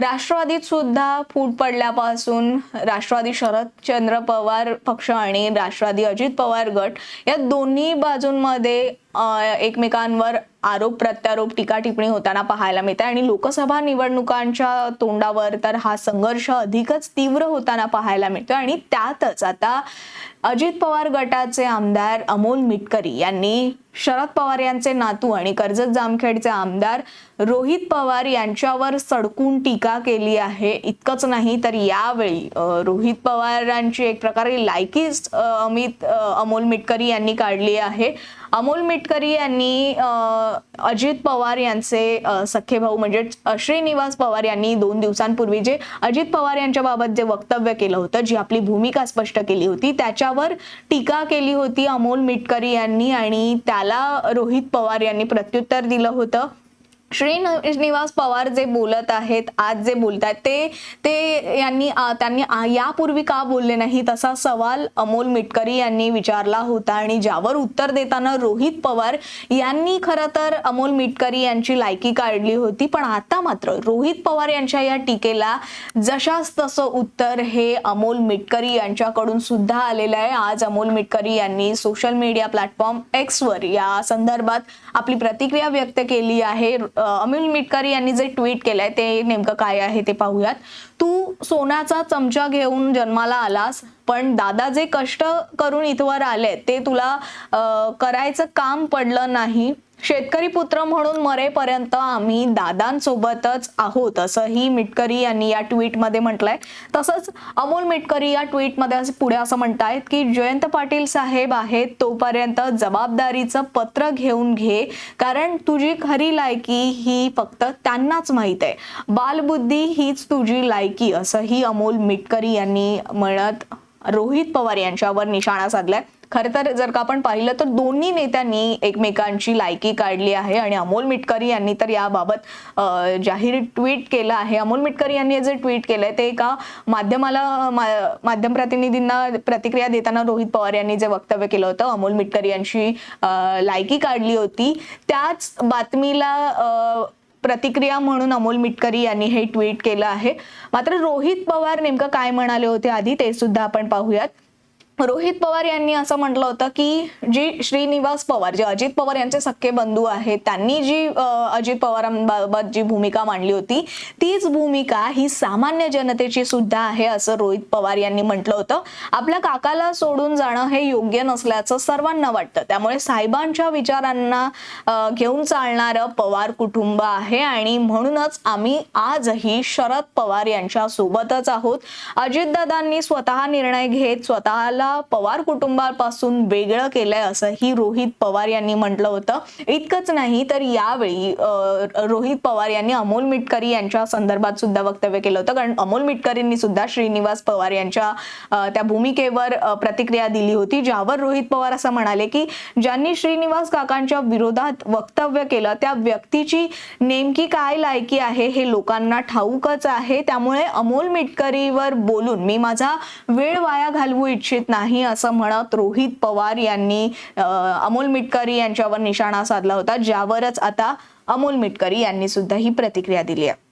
राष्ट्रवादीत सुद्धा फूट पडल्यापासून राष्ट्रवादी शरदचंद्र पवार पक्ष आणि राष्ट्रवादी अजित पवार गट या दोन्ही बाजूंमध्ये एकमेकांवर आरोप प्रत्यारोप टीका टिप्पणी होताना पाहायला मिळते आणि लोकसभा निवडणुकांच्या तोंडावर तर हा संघर्ष अधिकच तीव्र होताना पाहायला मिळतो आणि त्यातच आता अजित पवार गटाचे आमदार अमोल मिटकरी यांनी शरद पवार यांचे नातू आणि कर्जत जामखेडचे आमदार रोहित पवार यांच्यावर सडकून टीका केली आहे. इतकंच नाही तर यावेळी रोहित पवारांची एक प्रकारे लायकीच अमित अमोल मिटकरी यांनी काढली आहे. अमोल मिट केटकरी यांनी अजित पवार यांचे सख्खे भाऊ म्हणजे श्रीनिवास पवार यांनी दोन दिवसांपूर्वी जे अजित पवार यांच्या बाबत जे वक्तव्य केलं होतं जी आपली भूमिका स्पष्ट केली होती त्याच्यावर टीका केली होती अमोल मिटकरी यांनी आणि त्याला रोहित पवार यांनी प्रत्युत्तर दिलं होतं. श्रीनिवास पवार जे बोलत आहेत आज जे बोलत आहेत ते ते यांनी त्यांनी यापूर्वी का बोलले नाही तसा सवाल अमोल मिटकरी यांनी विचारला होता आणि ज्यावर उत्तर देताना रोहित पवार यांनी खरं तर अमोल मिटकरी यांची लायकी काढली होती पण आता मात्र रोहित पवार यांच्या या टीकेला जशास तसं उत्तर हे अमोल मिटकरी यांच्याकडून सुद्धा आलेलं आहे. आज अमोल मिटकरी यांनी सोशल मीडिया प्लॅटफॉर्म एक्सवर या संदर्भात आपली प्रतिक्रिया व्यक्त केली आहे. अमोल मिटकरी यांनी जे ट्विट केलंय ते नेमकं काय आहे ते पाहूयात. तू सोन्याचा चमचा घेऊन जन्माला आलास पण दादा जे कष्ट करून इथवर आले ते तुला करायचं काम पडलं नाही. शेतकरी पुत्र म्हणून मरेपर्यंत आम्ही दादांसोबतच आहोत असंही मिटकरी यांनी या ट्विटमध्ये म्हटलंय. तसंच अमोल मिटकरी या ट्विटमध्ये असं पुढे असं म्हणतायत की जयंत पाटील साहेब आहेत तोपर्यंत जबाबदारीचं पत्र घेऊन घे कारण तुझी खरी लायकी ही फक्त त्यांनाच माहीत आहे. बालबुद्धी हीच तुझी लायकी असंही अमोल मिटकरी यांनी म्हणत रोहित पवार यांच्यावर निशाणा साधलाय. खरं तर जर का आपण पाहिलं तर दोन्ही नेत्यांनी एकमेकांची लायकी काढली आहे आणि अमोल मिटकरी यांनी तर याबाबत जाहीर ट्विट केलं आहे. अमोल मिटकरी यांनी जे ट्विट केलंय ते एका माध्यमाला माध्यम प्रतिनिधींना प्रतिक्रिया देताना रोहित पवार यांनी जे वक्तव्य केलं होतं अमोल मिटकरी यांची लायकी काढली होती त्याच बातमीला प्रतिक्रिया म्हणून अमोल मिटकरी यांनी हे ट्विट केलं आहे. मात्र रोहित पवार नेमकं काय म्हणाले होते आधी ते सुद्धा आपण पाहूयात. रोहित पवार यांनी असं म्हटलं होतं की जी श्रीनिवास पवार जे अजित पवार यांचे सख्खे बंधू आहेत त्यांनी जी अजित पवारांबाबत जी भूमिका मांडली होती तीच भूमिका ही सामान्य जनतेची सुद्धा आहे असं रोहित पवार यांनी म्हटलं होतं. आपल्या काकाला सोडून जाणं हे योग्य नसल्याचं सर्वांना वाटतं. त्यामुळे साहेबांच्या विचारांना घेऊन चालणारं पवार कुटुंब आहे आणि म्हणूनच आम्ही आजही शरद पवार यांच्या सोबतच आहोत. अजितदादांनी स्वतः निर्णय घेत स्वतःला पवार कुटुंबापासून वेगळं केलंय असंही रोहित पवार यांनी म्हटलं होतं. इतकंच नाही तर यावेळी रोहित पवार यांनी अमोल मिटकरी यांच्या संदर्भात सुद्धा वक्तव्य केलं होतं. कारण अमोल मिटकरींनी सुद्धा श्रीनिवास पवार यांच्या त्या भूमिकेवर प्रतिक्रिया दिली होती ज्यावर रोहित पवार असं म्हणाले की ज्यांनी श्रीनिवास काकांच्या विरोधात वक्तव्य केलं त्या व्यक्तीची नेमकी काय लायकी आहे हे लोकांना ठाऊकच आहे. त्यामुळे अमोल मिटकरीवर बोलून मी माझा वेळ वाया घालवू इच्छित नाही. नाही असं म्हणत रोहित पवार यांनी अमोल मिटकरी यांच्यावर निशाणा साधला होता ज्यावरच आता अमोल मिटकरी यांनी सुद्धा ही प्रतिक्रिया दिली आहे.